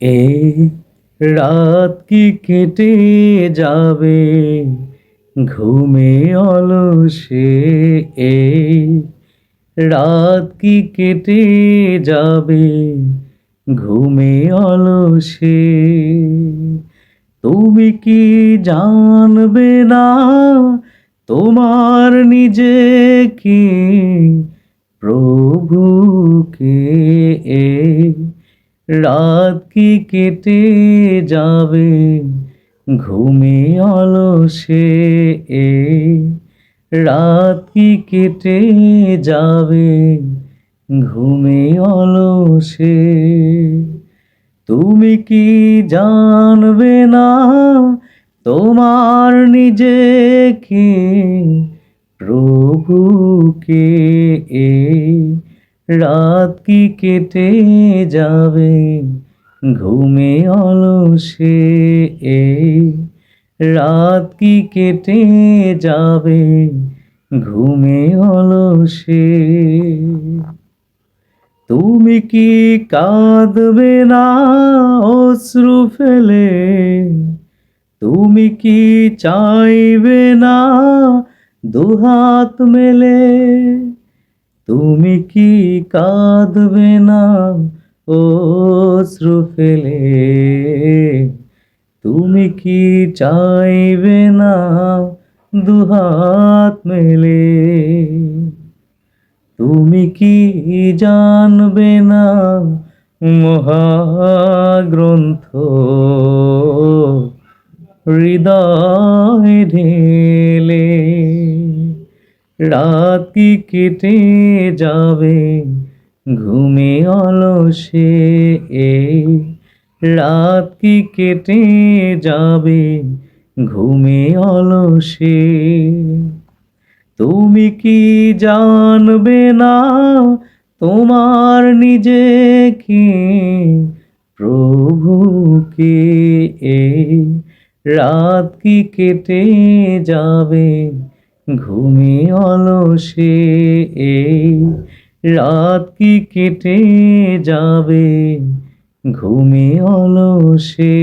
এই রাত কি কেটে যাবে? ঘুমে অলসে এই রাত কি কেটে যাবে? ঘুমে অলসে। তুমি কি জানবে না তোমার নিজেকে? প্রভুকে এই রাত কি কেটে যাবে? ঘুমে অলসে এ। রাত কি কেটে যাবে? ঘুমে অলসে। তুমি কি জানবে না তোমার নিজেকে? প্রভুকে রাত কি কেটে যাবে? ঘুমে অলসে এই রাত কি কেটে যাবে? ঘুমে অলসে তুমি কি কাঁদবে না, অশ্রু ফেলে? তুমি কি চাইবে না, দুহাত মেলে? তুমি কি কাঁদবে না? অশ্রু ফেলে। তুমি কি চাইবে না দুহাত মেলে? তুমি কি জানবে না মহাগ্রন্থ? হৃদয় ঢেলে রাত কি কেটে যাবে, ঘুমে অলসে। এই রাত কি কেটে যাবে, ঘুমে অলসে। তুমি কি জানবে না তোমার নিজে নিজেকে, প্রভুকে? এই রাত কি কেটে যাবে ঘুমে অলসে এই রাত কি কেটে যাবে? ঘুমে অলসে।